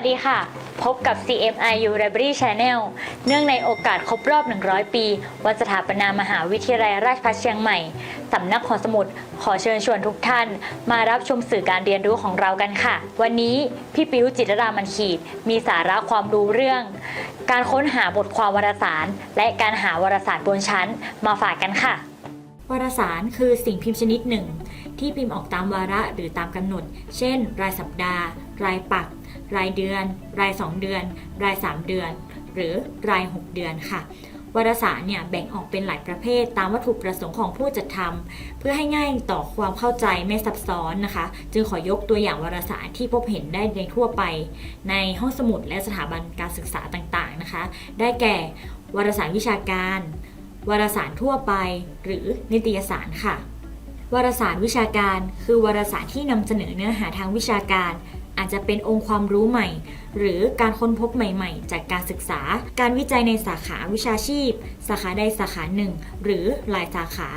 วัสดีค่ะ พบกับ CMIU Library Channel เนื่องในโอกาสครบรอบ 100 ปี วันสถาปนามหาวิทยาลัยราชภัฏเชียงใหม่ สำนักหอสมุด ขอเชิญชวนทุกท่าน มารับชมสื่อการเรียนรู้ของเรากันค่ะ วันนี้พี่ปิวจิตรามันขีด มีสาระความรู้เรื่อง การค้นหาบทความวารสาร และการหาวารสารบนชั้น มาฝากกันค่ะ วารสารคือสิ่งพิมพ์ชนิดหนึ่ง ที่พิมพ์ออกตามวาระหรือตามกำหนด เช่น รายสัปดาห์ รายปัก รายเดือน ราย 2 เดือน ราย 3 เดือน หรือราย 6 เดือนค่ะวารสารเนี่ยแบ่งออกเป็นหลายประเภท ตามวัตถุประสงค์ของผู้จัดทำเพื่อให้ง่ายต่อความเข้าใจไม่ซับซ้อนนะคะ จึงขอยกตัวอย่างวารสารที่พบเห็นได้ในทั่วไป ในห้องสมุดและสถาบันการศึกษาต่างๆนะคะ ได้แก่วารสารวิชาการ วารสารทั่วไป หรือนิตยสารค่ะวารสารวิชาการ คือวารสารที่นำเสนอเนื้อหาทางวิชาการ อาจจะเป็นองค์ความรู้ใหม่ หรือการค้นพบใหม่ ๆ จากการศึกษา การวิจัยในสาขาวิชาชีพ สาขาใดสาขาหนึ่ง หรือหลายสาขา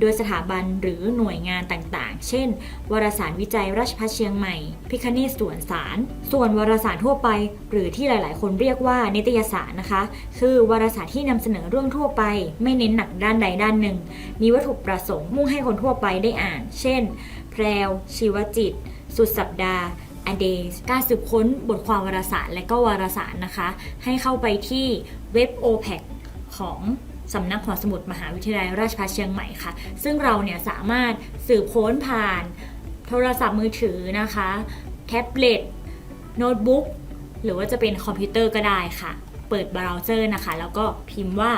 โดยสถาบันหรือหน่วยงานต่างๆ เช่น วารสารวิจัยราชภัฏเชียงใหม่ พิคเนตสวนสาร ส่วนวารสารทั่วไป หรือที่หลาย ๆ คนเรียกว่านิตยสารนะคะ คือวารสารที่นำเสนอเรื่องทั่วไป ไม่เน้นหนักด้านใดด้านหนึ่ง มีวัตถุประสงค์มุ่งให้คนทั่วไปได้อ่าน เช่น แพรวชีวจิต สุดสัปดาห์ a d a y s การสืบค้นบทความวารสารและก็วารสารนะคะ ให้เข้าไปที่เว็บ OPEC ของสำนักหอสมุดมหาวิทยาลัยราชภัฏเชียงใหม่ค่ะ ซึ่งเราเนี่ยสามารถสืบค้นผ่านโทรศัพท์มือถือนะคะ แท็บเล็ต โน้ตบุ๊ก หรือว่าจะเป็นคอมพิวเตอร์ก็ได้ค่ะ เปิดเบราว์เซอร์นะคะ แล้วก็พิมพ์ว่า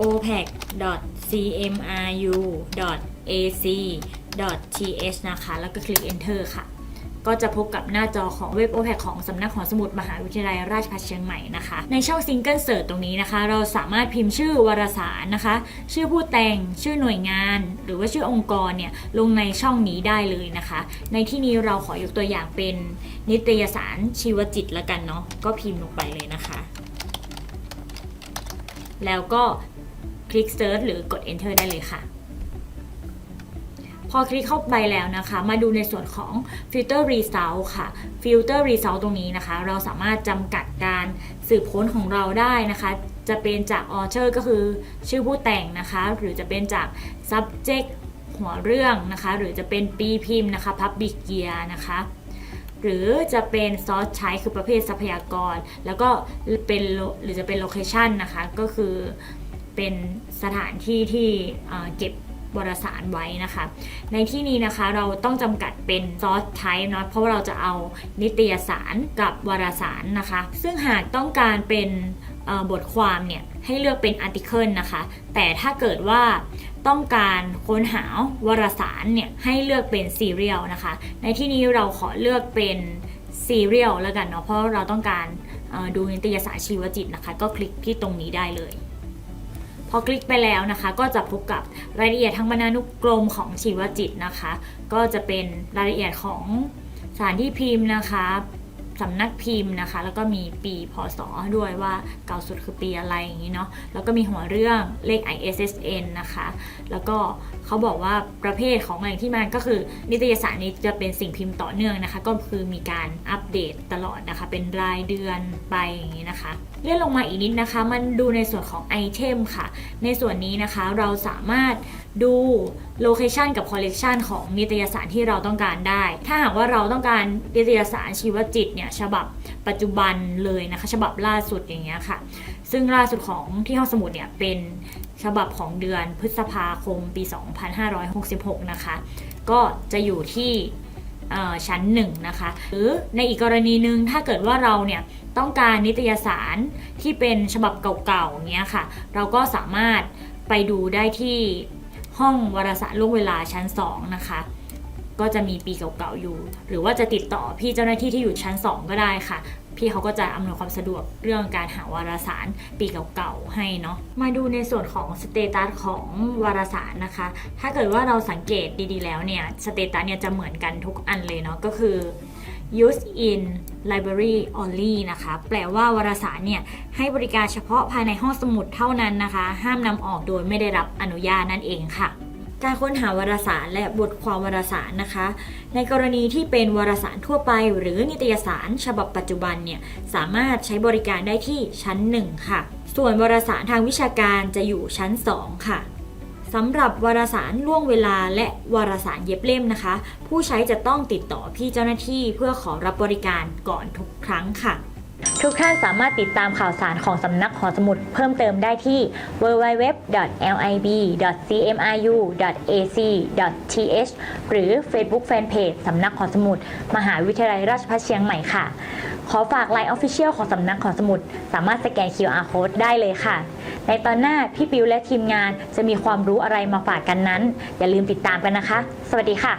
opec.cmiu.ac.th นะคะ แล้วก็คลิก enter ค่ะ ก็จะพบกับหน้าจอของเว็บ OPEC ของสำนักหอสมุดมหาวิทยาลัยราชภัฏเชียงใหม่นะคะ ในช่อง Single Search ตรงนี้นะคะ เราสามารถพิมพ์ชื่อวารสารนะคะ ชื่อผู้แต่งชื่อหน่วยงาน หรือว่าชื่อองค์กรเนี่ยลงในช่องนี้ได้เลยนะคะ ในที่นี้เราขอยกตัวอย่างเป็นนิตยสารชีวจิตละกันเนาะก็พิมพ์ลงไปเลยนะคะ แล้วก็คลิก Search หรือกด Enter ได้เลยค่ะ พอคลิกเข้าไปแล้วนะคะ มาดูในส่วนของ Filter Result ค่ะ Filter Result ตรงนี้นะคะ เราสามารถจำกัดการสืบค้นของเราได้นะคะ จะเป็นจาก Author ก็คือชื่อผู้แต่งนะคะ หรือจะเป็นจาก Subject หัวเรื่องนะคะ หรือจะเป็นปีพิมพ์นะคะ Public Year นะคะหรือจะเป็นซอสใช้คือประเภททรัพยากร แล้วก็เป็นหรือจะเป็นโลเคชันนะคะ ก็คือเป็นสถานที่ที่เก็บ วารสารไว้นะคะ ในที่นี้นะคะเราต้องจำกัดเป็นซอสไทป์เนาะเพราะว่าเราจะเอานิตยสารกับวารสารนะคะ ซึ่งหากต้องการเป็นบทความเนี่ยให้เลือกเป็นอาร์ติเคิลนะคะ แต่ถ้าเกิดว่าต้องการค้นหาวารสารเนี่ยให้เลือกเป็นซีเรียลนะคะ ในที่นี้เราขอเลือกเป็นซีเรียลแล้วกันเนาะเพราะเราต้องการดูนิตยสารชีวจิตนะคะ ก็คลิกที่ตรงนี้ได้เลย พอคลิกไปแล้วนะคะ ก็จะพบกับรายละเอียดทั้งบรรณานุกรมของชีวจิตนะคะ ก็จะเป็นรายละเอียดของสถานที่พิมพ์นะคะ สำนักพิมพ์นะคะ แล้วก็มีปีพศด้วยว่าเก่าสุดคือปีอะไรอย่างนี้เนาะแล้วก็มีหัวเรื่องเลข ISSN นะคะ แล้วก็เขาบอกว่าประเภทของแหล่งที่มาก็คือนิตยสารนี้จะเป็นสิ่งพิมพ์ต่อเนื่องนะคะ ก็คือมีการอัปเดตตลอดนะคะ เป็นรายเดือนไปอย่างนี้นะคะเลื่อนลงมาอีกนิดนะคะ มันดูในส่วนของไอเทมค่ะ ในส่วนนี้นะคะเราสามารถ ดูโลเคชันกับคอลเลกชันของนิตยสารที่เราต้องการได้ ถ้าหากว่าเราต้องการนิตยสารชีวจิตเนี่ยฉบับปัจจุบันเลยนะคะ ฉบับล่าสุดอย่างเงี้ยค่ะ ซึ่งล่าสุดของที่ห้องสมุดเนี่ยเป็นฉบับของเดือนพฤษภาคมปี 2566 นะคะ ก็จะอยู่ที่ชั้นหนึ่งนะคะ หรือในอีกกรณีหนึ่งถ้าเกิดว่าเราเนี่ยต้องการนิตยสารที่เป็นฉบับเก่าๆเงี้ยค่ะ เราก็สามารถไปดูได้ที่ ห้องวารสารล่วงเวลาชั้น 2 นะคะ ก็จะมีปีเก่าๆอยู่ หรือว่าจะติดต่อพี่เจ้าหน้าที่ที่อยู่ชั้น 2 ก็ได้ค่ะ พี่เขาก็จะอำนวยความสะดวกเรื่องการหาวารสารปีเก่าๆให้เนาะมาดูในส่วนของสเตตัสของวารสารนะคะ ถ้าเกิดว่าเราสังเกตดีๆแล้วเนี่ยสเตตัสเนี่ยจะเหมือนกันทุกอันเลยเนาะก็คือ used in library only นะคะ แปลว่าวารสารเนี่ย ให้บริการเฉพาะภายในห้องสมุดเท่านั้นนะคะ ห้ามนำออกโดยไม่ได้รับอนุญาตนั่นเองค่ะ การค้นหาวารสารและบทความวารสารนะคะ ในกรณีที่เป็นวารสารทั่วไป หรือนิตยสารฉบับปัจจุบันเนี่ย สามารถใช้บริการได้ที่ชั้น 1 ค่ะ ส่วนวารสารทางวิชาการจะอยู่ชั้น 2 ค่ะ สำหรับวารสารล่วงเวลาและวารสารเย็บเล่มนะคะ ผู้ใช้จะต้องติดต่อพี่เจ้าหน้าที่เพื่อขอรับบริการก่อนทุกครั้งค่ะ ทุกท่านสามารถติดตามข่าวสารของสำนักหอสมุดเพิ่มเติมได้ที่ www.lib.cmiu.ac.th หรือ Facebook Fanpage สำนักหอสมุด มหาวิทยาลัยราชภัฏเชียงใหม่ค่ะ ขอฝาก Line Official ของสำนักหอสมุด สามารถสแกน QR Code ได้เลยค่ะ ในตอนหน้าพี่ปิวและทีมงานจะมีความรู้อะไรมาฝากกันนั้น อย่าลืมติดตามกันนะคะ สวัสดีค่ะ